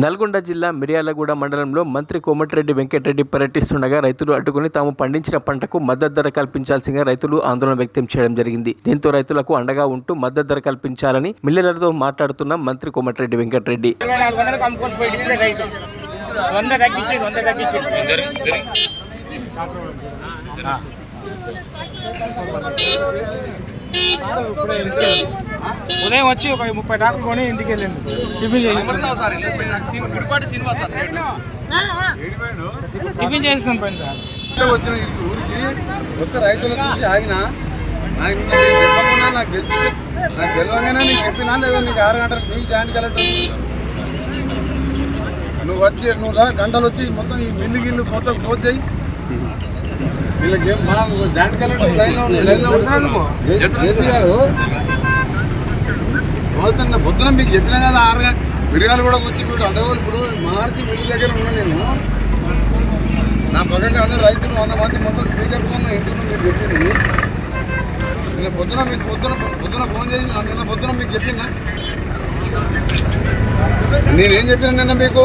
నల్గొండ జిల్లా మిర్యాలగూడ మండలంలో మంత్రి కోమటిరెడ్డి వెంకటరెడ్డి పర్యటిస్తుండగా రైతులు అడ్డుకుని తాము పండించిన పంటకు మద్దతు ధర కల్పించాల్సిందిగా రైతులు ఆందోళన వ్యక్తం చేయడం జరిగింది. దీంతో రైతులకు అండగా ఉంటూ మద్దతు ధర కల్పించాలని మిల్లర్లతో మాట్లాడుతున్న మంత్రి కోమటిరెడ్డి వెంకటరెడ్డి. ఇప్పుడు ఉదయం వచ్చి ఒక ముప్పై టాకులు కొని ఇంటికి వెళ్ళింది. టిఫిన్ చేసి. టిఫిన్ చేస్తాం పని సార్. వచ్చిన ఊరికి వచ్చే రైతుల చూసి ఆగిన నాకు చెప్పకుండా నాకు గెలిచి నాకు గెలవగానే నీకు చెప్పినా లేదా నీకు ఆరు గంటలకు నీకు జాయింట్ కలెక్టర్ నువ్వు వచ్చి నువ్వు రా గంటలు వచ్చి మొత్తం ఈ మిల్లు గిల్లు మొత్తం క్లోజ్ చేయి. వీళ్ళకి ఏం మా జాయింట్ కలెక్టర్ లైన్లో లైన్లో జేసీ గారు అవుతున్న పొద్దున మీకు చెప్పినా కదా ఆరు మిరియాలు కూడా వచ్చి ఇప్పుడు అడవులు ఇప్పుడు మహర్షి మిల్లు దగ్గర ఉన్నా నేను. నా పక్కకి అందరూ రైతులు వంద మంది మొత్తం స్పీకర్ ఫోన్ ఇంటికి మీకు చెప్పింది నేను పొద్దున మీకు పొద్దున పొద్దున ఫోన్ చేసి నిన్న పొద్దున మీకు చెప్పిందా నేనేం చెప్పిన నిన్న మీకు?